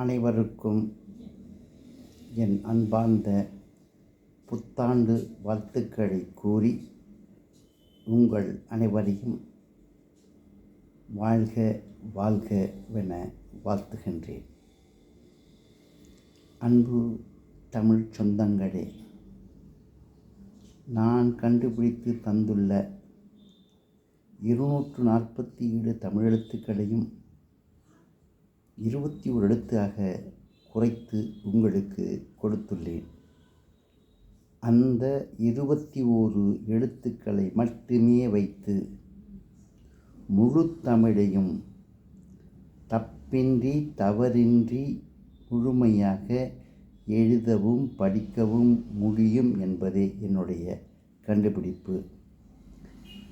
அனைவருக்கும் என் அன்பார்ந்த புத்தாண்டு வாழ்த்துக்களை கூறி உங்கள் அனைவரையும் வாழ்க வாழ்கவென வாழ்த்துகின்றேன். அன்பு தமிழ் சொந்தங்களே நான் கண்டுபிடித்து தந்துள்ள இருநூற்று நாற்பத்தி ஏழு தமிழெழுத்துக்களையும் இருபத்தி ஒரு எழுத்தாக குறைத்து உங்களுக்கு கொடுத்துள்ளேன். அந்த இருபத்தி ஓரு எழுத்துக்களை மட்டுமே வைத்து முழு தமிழையும் தப்பின்றி தவறின்றி முழுமையாக எழுதவும் படிக்கவும் முடியும் என்பதே என்னுடைய கண்டுபிடிப்பு.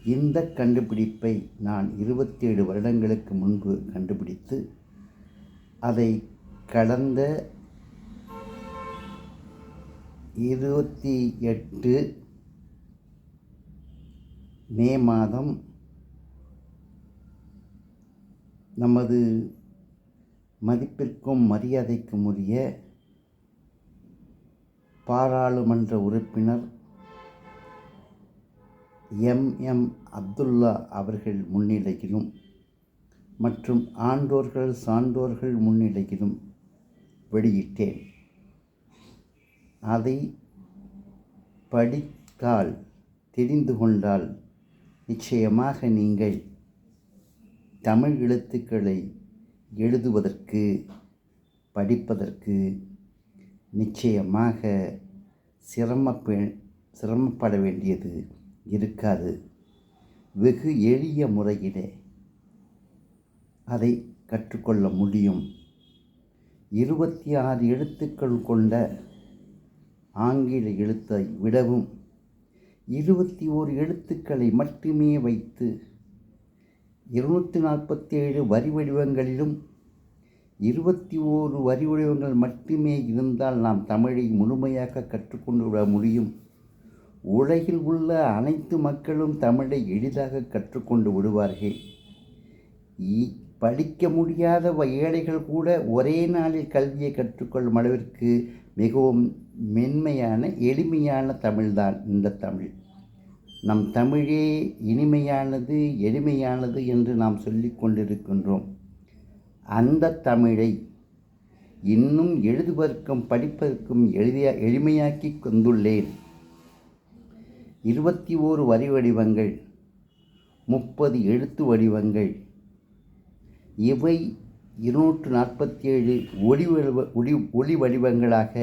இந்த கண்டுபிடிப்பை நான் இருபத்தேழு வருடங்களுக்கு முன்பு கண்டுபிடித்து அதை கடந்த இருபத்தி எட்டு மே மாதம் நமது மதிப்பிற்கும் மரியாதைக்கும் உரிய பாராளுமன்ற உறுப்பினர் எம் எம் அப்துல்லா அவர்கள் முன்னிலையிலும் மற்றும் ஆண்டோர்கள் சான்றோர்கள் முன்னிலையிலும் வெளியிட்டேன். அதை படித்தால் தெரிந்து கொண்டால் நிச்சயமாக நீங்கள் தமிழ் எழுத்துக்களை எழுதுவதற்கு படிப்பதற்கு நிச்சயமாக சிரமப்ப சிரமப்பட வேண்டியது இருக்காது. வெகு எளிய முறையிலே அதை கற்றுக்கொள்ள முடியும். இருபத்தி ஆறு எழுத்துக்கள் கொண்ட ஆங்கில எழுத்தை விடவும் இருபத்தி ஓரு எழுத்துக்களை மட்டுமே வைத்து இருநூற்றி நாற்பத்தி ஏழு வரி வடிவங்களிலும் இருபத்தி ஓரு வரி வடிவங்கள் மட்டுமே இருந்தால் நாம் தமிழை முழுமையாக கற்றுக்கொண்டு விட முடியும். உலகில் உள்ள அனைத்து மக்களும் தமிழை எளிதாக கற்றுக்கொண்டு விடுவார்கள். இ- படிக்க முடியாத ஏழைகள் கூட ஒரே நாளில் கல்வியை கற்றுக்கொள்ளும் அளவிற்கு மிகவும் மென்மையான எளிமையான தமிழ்தான் இந்த தமிழ். நம் தமிழே இனிமையானது எளிமையானது என்று நாம் சொல்லிக் கொண்டிருக்கின்றோம். அந்த தமிழை இன்னும் எழுதுவதற்கும் படிப்பதற்கும் எளிய எளிமையாக்கி கொண்டுள்ளேன். இருபத்தி ஓரு வரி வடிவங்கள் முப்பது எழுத்து வடிவங்கள் இவை இருநூற்று நாற்பத்தி ஏழு ஒளி ஒளி ஒளி வடிவங்களாக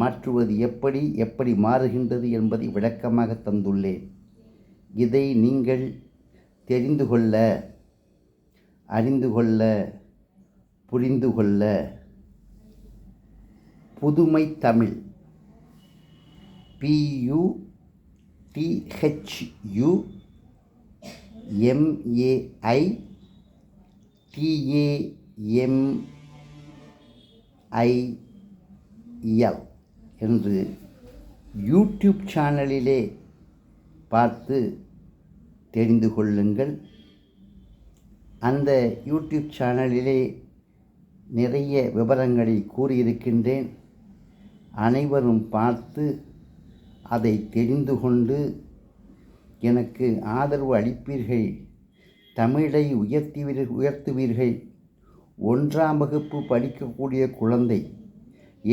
மாற்றுவது எப்படி எப்படி மாறுகின்றது என்பதை விளக்கமாக தந்துள்ளேன். இதை நீங்கள் தெரிந்து கொள்ள அறிந்து கொள்ள புரிந்து கொள்ள. Puthumai Tamil P U T H U M A I T A M I L என்று யூடியூப் சேனலிலே பார்த்து தெரிந்து கொள்ளுங்கள். அந்த யூடியூப் சேனலிலே நிறைய விவரங்களை கூறியிருக்கின்றேன். அனைவரும் பார்த்து அதை தெரிந்து கொண்டு எனக்கு ஆதரவு அளிப்பீர்கள் தமிழை உயர்த்துவீர்கள் உயர்த்துவீர்கள். ஒன்றாம் வகுப்பு படிக்கக்கூடிய குழந்தை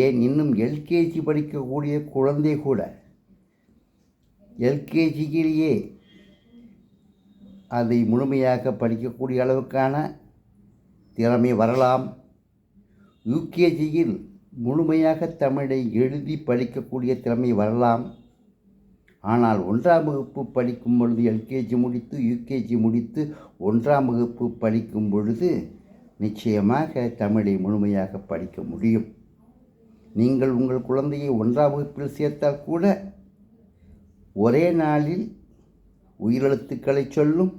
ஏன் இன்னும் எல்கேஜி படிக்கக்கூடிய குழந்தை கூட எல்கேஜியிலேயே அதை முழுமையாக படிக்கக்கூடிய அளவுக்கான திறமை வரலாம். யூகேஜியில் முழுமையாக தமிழை எழுதி படிக்கக்கூடிய திறமை வரலாம். ஆனால் ஒன்றாம் வகுப்பு படிக்கும் பொழுது எல்கேஜி முடித்து யூகேஜி முடித்து ஒன்றாம் வகுப்பு படிக்கும் பொழுது நிச்சயமாக தமிழை முழுமையாக படிக்க முடியும். நீங்கள் உங்கள் குழந்தையை ஒன்றாம் வகுப்பில் சேர்த்தால் கூட ஒரே நாளில் உயிரெழுத்துக்களை சொல்லும்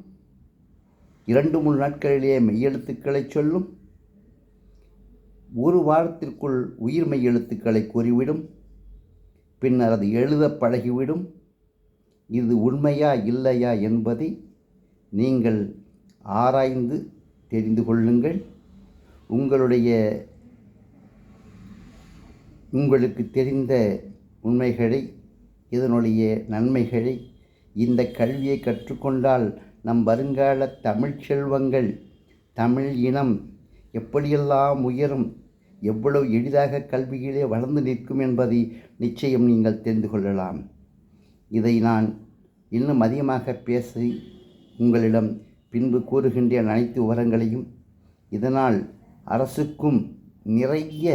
இரண்டு மூணு நாட்களிலேயே மெய்யெழுத்துக்களை சொல்லும் ஒரு வாரத்திற்குள் உயிர்மெய் எழுத்துக்களை கூறிவிடும் பின்னர் அது எழுத பழகிவிடும் இது உண்மையா இல்லையா என்பதை நீங்கள் ஆராய்ந்து தெரிந்து கொள்ளுங்கள். உங்களுடைய உங்களுக்கு தெரிந்த உண்மைகளை இதனுடைய நன்மைகளை இந்த கல்வியை கற்றுக்கொண்டால் நம் வருங்கால தமிழ் செல்வங்கள் தமிழ் இனம் எப்படியெல்லாம் உயரும் எவ்வளவு எளிதாக கல்வியிலே வளர்ந்து நிற்கும் என்பதை நிச்சயம் நீங்கள் தெரிந்து கொள்ளலாம். இதை நான் இன்னும் அதிகமாக பேசி உங்களிடம் பின்பு கூறுகின்ற அனைத்து விவரங்களையும் இதனால் அரசுக்கும் நிறைய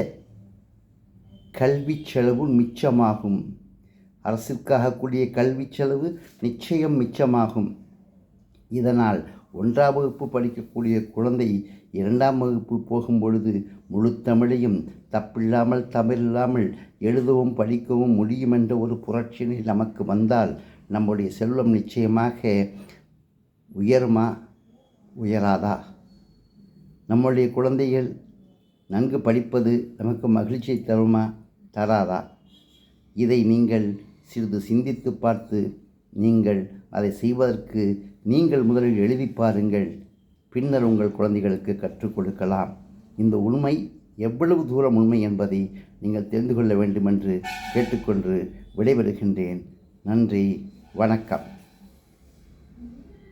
கல்வி செலவு மிச்சமாகும். அரசுக்காகக்கூடிய கல்வி செலவு நிச்சயம் மிச்சமாகும். இதனால் ஒன்றாம் வகுப்பு படிக்கக்கூடிய குழந்தை இரண்டாம் வகுப்பு போகும் பொழுது முழு தமிழையும் தப்பில்லாமல் தமிழ் இல்லாமல் எழுதவும் படிக்கவும் முடியும் என்ற ஒரு புரட்சினை நமக்கு வந்தால் நம்முடைய செல்வம் நிச்சயமாக உயருமா? உயராதா? நம்முடைய குழந்தைகள் நன்கு படிப்பது நமக்கு மகிழ்ச்சியை தருமா? தராதா? இதை நீங்கள் சிறிது சிந்தித்து பார்த்து நீங்கள் அதை செய்வதற்கு நீங்கள் முதலில் எழுதி பாருங்கள். பின்னர் உங்கள் குழந்தைகளுக்கு கற்றுக் கொடுக்கலாம். இந்த உண்மை எவ்வளவு தூரம் உண்மை என்பதை நீங்கள் தெரிந்து கொள்ள வேண்டுமென்று கேட்டுக்கொண்டு விடைபெறுகின்றேன். நன்றி வணக்கம்.